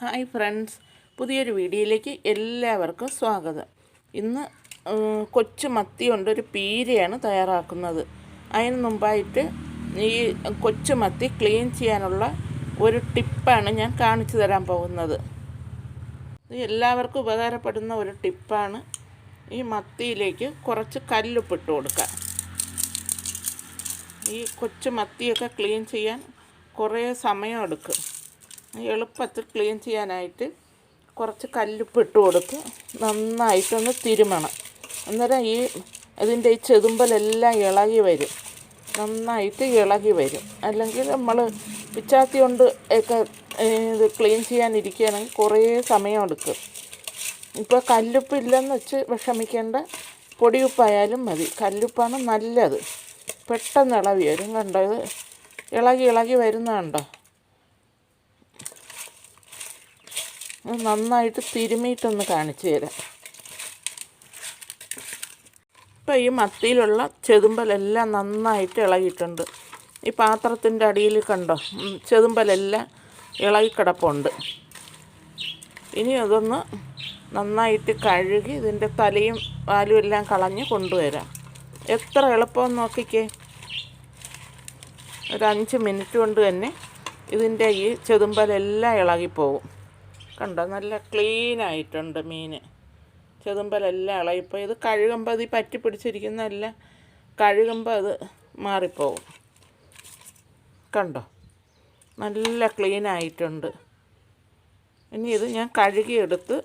Hi friends. പുതിയൊരു വീഡിയോയിലേക്ക് എല്ലാവർക്കും സ്വാഗതം. ഇന്ന് കൊച്ചു മത്തി കൊണ്ടൊരു പീരയാണ് തയ്യാറാക്കുന്നത്. അതിന് മുമ്പായിട്ട് ഈ കൊച്ചു മത്തി ക്ലീൻ ചെയ്യാനുള്ള ഒരു ടിപ്പാണ് ഞാൻ കാണിച്ചു തരാൻ പോകുന്നത്. ഇത് എല്ലാവർക്കും ഉപകാരപ്പെടുന്ന ഒരു ടിപ്പാണ് ഈ മത്തിയിലേക്ക് കുറച്ച് കല്ലുപ്പിട്ട് കൊടുക്കുക. ഈ കൊച്ചു മത്തിയൊക്കെ ക്ലീൻ ചെയ്യാൻ കുറേ സമയം എടുക്കും. എളുപ്പത്തിൽ ക്ലീൻ ചെയ്യാനായിട്ട് കുറച്ച് കല്ലുപ്പ് ഇട്ട് കൊടുത്ത് നന്നായിട്ടൊന്ന് തിരുമണം. അന്നേരം ഈ അതിന്റെ ഈ ചെതുമ്പലെല്ലാം ഇളകി വരും. നന്നായിട്ട് ഇളകി വരും. അല്ലെങ്കിൽ നമ്മൾ പിച്ചാത്തി കൊണ്ട് ഒക്കെ ഇത് ക്ലീൻ ചെയ്യാനിരിക്കുകയാണെങ്കിൽ കുറേ സമയം എടുക്കും ഇപ്പോൾ കല്ലുപ്പ് ഇല്ലെന്ന് വെച്ച് വിഷമിക്കേണ്ട പൊടിയുപ്പായാലും മതി. കല്ലുപ്പാണ് നല്ലത്. പെട്ടെന്ന് ഇളകി വരും. കണ്ടോ? ഇത് ഇളകി ഇളകി വരുന്ന കണ്ടോ ഇത് നന്നായിട്ട് തിരുമിയിട്ടൊന്ന് കാണിച്ചു തരാം. ഇപ്പം ഈ മത്തിയിലുള്ള ചെതുമ്പലെല്ലാം നന്നായിട്ട് ഇളകിയിട്ടുണ്ട്. ഈ പാത്രത്തിന്റെ അടിയിൽ കണ്ടോ? ചെതുമ്പലെല്ലാം ഇളകിക്കിടപ്പുണ്ട്. ഇനി അതൊന്ന് നന്നായിട്ട് കഴുകി ഇതിന്റെ തലയും വാലും എല്ലാം കളഞ്ഞ് കൊണ്ടുവരാം. എത്ര എളുപ്പം നോക്കിക്കേ. ഒരു അഞ്ച് മിനിറ്റ് കൊണ്ട് തന്നെ ഇതിന്റെ ഈ ചെതുമ്പലെല്ലാം ഇളകിപ്പോകും കണ്ടോ? നല്ല ക്ലീൻ ആയിട്ടുണ്ട് മീൻ ചെതുമ്പലെല്ലാം ഇളയിപ്പോൾ ഇത് കഴുകുമ്പോൾ അത് ഈ പറ്റി പിടിച്ചിരിക്കുന്നതെല്ലാം കഴുകുമ്പോൾ അത് മാറിപ്പോകും കണ്ടോ? നല്ല ക്ലീൻ ആയിട്ടുണ്ട്. ഇനി ഇത് ഞാൻ കഴുകിയെടുത്ത്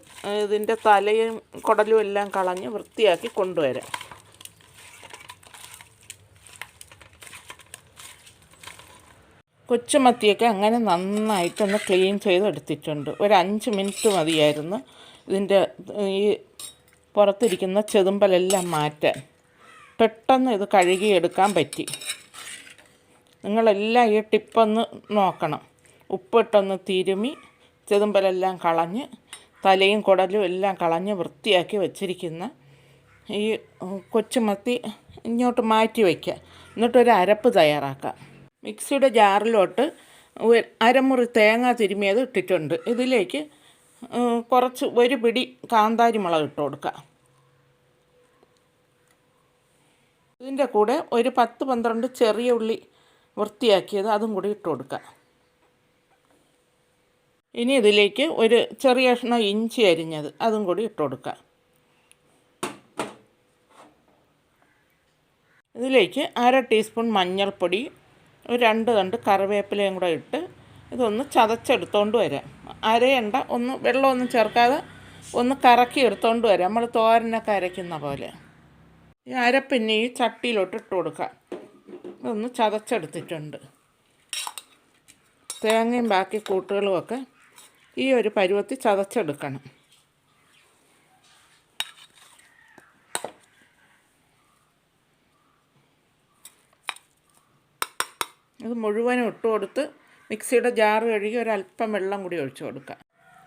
ഇതിന്റെ തലയും കുടലും എല്ലാം കളഞ്ഞ് വൃത്തിയാക്കി കൊണ്ടുവരാം. കൊച്ചുമത്തിയൊക്കെ അങ്ങനെ നന്നായിട്ടൊന്ന് ക്ലീൻ ചെയ്തെടുത്തിട്ടുണ്ട്. ഒരു അഞ്ച് മിനിറ്റ് മതിയായിരുന്നു ഇതിന്റെ ഈ പുറത്തിരിക്കുന്ന ചെതുമ്പലെല്ലാം മാറ്റാൻ. പെട്ടെന്ന് ഇത് കഴുകിയെടുക്കാൻ പറ്റി. നിങ്ങളെല്ലാം ഈ ടിപ്പൊന്ന് നോക്കണം. ഉപ്പിട്ടൊന്ന് തിരുമി ചെതുമ്പലെല്ലാം കളഞ്ഞ് തലയും കുടലും എല്ലാം കളഞ്ഞ് വൃത്തിയാക്കി വച്ചിരിക്കുന്ന ഈ കൊച്ചുമത്തി ഇങ്ങോട്ട് മാറ്റി വയ്ക്കുക. എന്നിട്ടൊരു അരപ്പ് തയ്യാറാക്കാം. മിക്സിയുടെ ജാറിലോട്ട് അരമുറി തേങ്ങ തിരുമിയത് ഇട്ടിട്ടുണ്ട്. ഇതിലേക്ക് കുറച്ച് ഒരു പിടി കാന്താരി മുളക് ഇട്ട് കൊടുക്കുക ഇതിന്റെ കൂടെ ഒരു പത്ത് പന്ത്രണ്ട് ചെറിയ ഉള്ളി വൃത്തിയാക്കിയത് അതും കൂടി ഇട്ട് കൊടുക്കുക ഇനി ഇതിലേക്ക് ഒരു ചെറിയ കഷ്ണം ഇഞ്ചി അരിഞ്ഞത് അതും കൂടി ഇട്ട് കൊടുക്കുക ഇതിലേക്ക് അര ടീസ്പൂൺ മഞ്ഞൾപ്പൊടി ഒരു രണ്ട് കണ്ട് കറിവേപ്പിലയും കൂടെ ഇട്ട് ഇതൊന്ന് ചതച്ചെടുത്തോണ്ട് വരാം. അരയണ്ട ഒന്ന് വെള്ളമൊന്നും ചേർക്കാതെ ഒന്ന് കറക്കി എടുത്തോണ്ട് വരാം. നമ്മൾ തോരനൊക്കെ അരയ്ക്കുന്ന പോലെ. ഈ അര പിന്നെ ഈ ചട്ടിയിലോട്ട് ഇട്ട് കൊടുക്കാം. ഇതൊന്ന് ചതച്ചെടുത്തിട്ടുണ്ട്. തേങ്ങയും ബാക്കി കൂട്ടുകളുമൊക്കെ ഈ ഒരു പരുവത്തി ചതച്ചെടുക്കണം. ഇത് മുഴുവനും ഇട്ട് കൊടുത്ത് മിക്സിയുടെ ജാറ് കഴുകി ഒരല്പം വെള്ളം കൂടി ഒഴിച്ചു കൊടുക്കുക.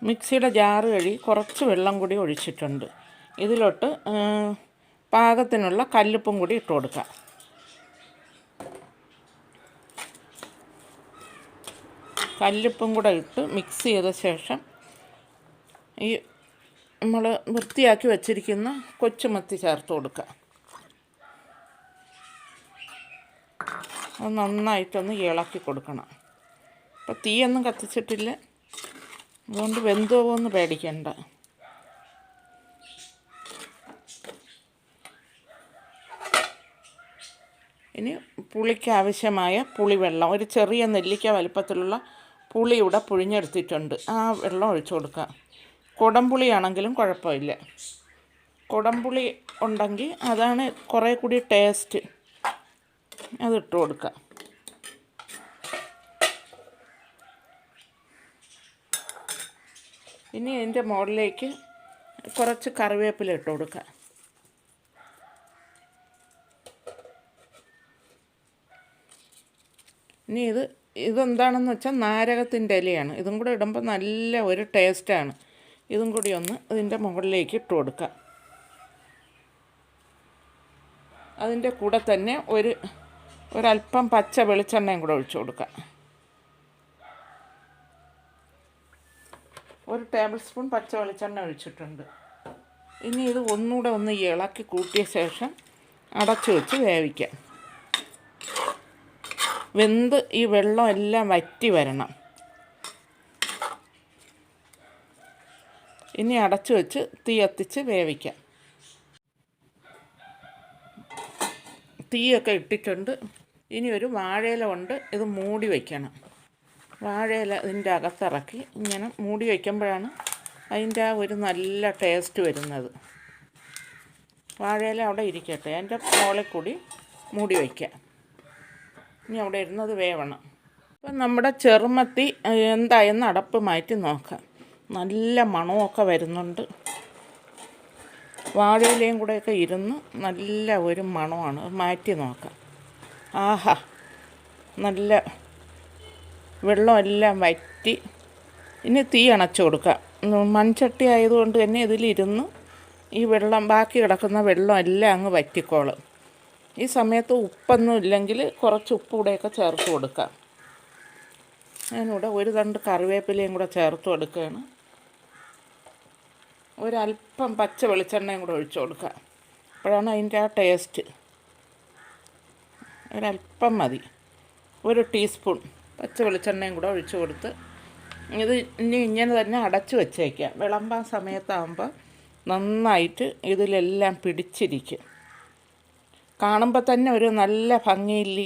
മിക്സിയുടെ ജാറ് കഴുകി കുറച്ച് വെള്ളം കൂടി ഒഴിച്ചിട്ടുണ്ട്. ഇതിലോട്ട് പാകത്തിനുള്ള കല്ലുപ്പും കൂടി ഇട്ട് കൊടുക്കുക. കല്ലുപ്പും കൂടെ ഇട്ട് മിക്സ് ചെയ്ത ശേഷം ഈ നമ്മൾ വൃത്തിയാക്കി വച്ചിരിക്കുന്ന കൊച്ചുമത്തി ചേർത്ത് കൊടുക്കുക. അത് നന്നായിട്ടൊന്ന് ഇളക്കി കൊടുക്കണം. അപ്പോൾ തീയൊന്നും കത്തിച്ചിട്ടില്ല. അതുകൊണ്ട് വെന്ത് പോകുമെന്ന് പേടിക്കണ്ട. ഇനി പുളിക്ക് ആവശ്യമായ പുളിവെള്ളം ഒരു ചെറിയ നെല്ലിക്ക വലിപ്പത്തിലുള്ള പുളി ഇവിടെ പുഴിഞ്ഞെടുത്തിട്ടുണ്ട്. ആ വെള്ളം ഒഴിച്ചു കൊടുക്കുക കുടംപുളിയാണെങ്കിലും കുഴപ്പമില്ല. കുടംപുളി ഉണ്ടെങ്കിൽ അതാണ് കുറേ കൂടി ടേസ്റ്റ്. അതിട്ട് കൊടുക്കുക ഇനി ഇതിന്റെ മുകളിലേക്ക് കുറച്ച് കറിവേപ്പില ഇട്ട് കൊടുക്കുക ഇനി ഇത് ഇതെന്താണെന്ന് വെച്ചാൽ നാരകത്തിന്റെ ഇലയാണ്. ഇതും കൂടെ ഇടുമ്പോൾ നല്ല ഒരു ടേസ്റ്റാണ് ഇതും കൂടി ഒന്ന് ഇതിന്റെ മുകളിലേക്ക് ഇട്ട് കൊടുക്കുക അതിന്റെ കൂടെ തന്നെ ഒരു ഒരല്പം പച്ച വെളിച്ചെണ്ണയും കൂടെ ഒഴിച്ചു കൊടുക്കാം. ഒരു ടേബിൾ സ്പൂൺ പച്ച വെളിച്ചെണ്ണ ഒഴിച്ചിട്ടുണ്ട്. ഇനി ഇത് ഒന്നുകൂടെ ഒന്ന് ഇളക്കി കൂട്ടിയ ശേഷം അടച്ചു വെച്ച് വേവിക്കാം. വെന്ത് ഈ വെള്ളം എല്ലാം വറ്റി വരണം. ഇനി അടച്ചു വെച്ച് തീ കത്തിച്ച് വേവിക്കാം. തീയൊക്കെ ഇട്ടിട്ടുണ്ട്. ഇനി ഒരു വാഴയില കൊണ്ട് ഇത് മൂടി വയ്ക്കണം വാഴയില ഇതിന്റെ അകത്തിറക്കി ഇങ്ങനെ മൂടി വയ്ക്കുമ്പോഴാണ് അതിന്റെ ആ ഒരു നല്ല ടേസ്റ്റ് വരുന്നത്. വാഴയില അവിടെ ഇരിക്കട്ടെ. അതിന്റെ മുകളിൽ കൂടി മൂടി വയ്ക്കാം ഇനി അവിടെ ഇരുന്നത് വേവണം. ഇപ്പം നമ്മുടെ ചെറുമത്തി എന്തായെന്ന് അടപ്പ് മാറ്റി നോക്കാം. നല്ല മണമൊക്കെ വരുന്നുണ്ട്. വാഴയിലയും കൂടെയൊക്കെ ഇരുന്ന് നല്ല ഒരു മണമാണ്. മാറ്റി നോക്കാം. ആഹാ. നല്ല വെള്ളമെല്ലാം വറ്റി. ഇനി തീ അണച്ചു കൊടുക്കാം. മൺചട്ടി ആയതുകൊണ്ട് തന്നെ ഇതിലിരുന്ന്. ഈ വെള്ളം ബാക്കി കിടക്കുന്ന വെള്ളം എല്ലാം അങ്ങ് വറ്റിക്കോളും. ഈ സമയത്ത് ഉപ്പൊന്നും ഇല്ലെങ്കിൽ കുറച്ച് ഉപ്പ് കൂടെയൊക്കെ ചേർത്ത് കൊടുക്കാം. ഞാനിവിടെ ഒരു തണ്ട് കറിവേപ്പിലയും കൂടെ ചേർത്ത് കൊടുക്കുകയാണ്. ഒരല്പം പച്ച വെളിച്ചെണ്ണയും കൂടെ ഒഴിച്ചു കൊടുക്കാം. അപ്പോഴാണ് അതിന്റെ ആ ടേസ്റ്റ്. ഒരല്പം മതി. ഒരു ടീസ്പൂൺ പച്ച വെളിച്ചെണ്ണയും കൂടെ ഒഴിച്ചു കൊടുത്ത് ഇത് ഇനി ഇങ്ങനെ തന്നെ അടച്ചു വെച്ചേക്കാം. വിളമ്പാൻ സമയത്താകുമ്പോൾ നന്നായിട്ട് ഇതിലെല്ലാം പിടിച്ചിരിക്കും. കാണുമ്പോൾ തന്നെ ഒരു നല്ല ഭംഗിയില്ല?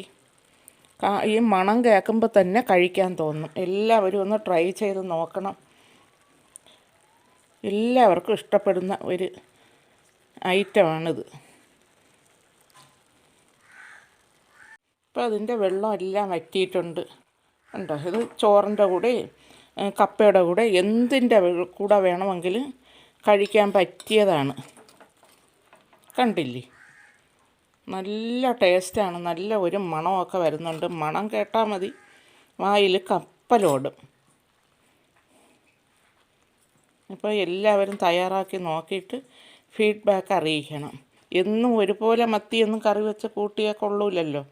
ഈ മണം കേൾക്കുമ്പോൾ തന്നെ കഴിക്കാൻ തോന്നും. എല്ലാവരും ഒന്ന് ട്രൈ ചെയ്ത് നോക്കണം. എല്ലാവർക്കും ഇഷ്ടപ്പെടുന്ന ഒരു ഐറ്റമാണിത്. ഇപ്പോൾ അതിന്റെ വെള്ളം എല്ലാം വറ്റിയിട്ടുണ്ട്. ഉണ്ടോ ഇത് ചോറിന്റെ കൂടെ കപ്പയുടെ കൂടെ എന്തിന്റെ കൂടെ വേണമെങ്കിൽ കഴിക്കാൻ പറ്റിയതാണ്. കണ്ടില്ലേ? നല്ല ടേസ്റ്റാണ്. നല്ല ഒരു മണമൊക്കെ വരുന്നുണ്ട്. മണം കേട്ടാൽ മതി. വായിൽ കപ്പലോടും അപ്പോൾ എല്ലാവരും തയ്യാറാക്കി നോക്കിയിട്ട് ഫീഡ്ബാക്ക് അറിയിക്കണം. എന്നും ഒരുപോലെ മത്തിയൊന്നും കറി വെച്ച് കൂട്ടിയാൽ കൊള്ളൂലല്ലോ.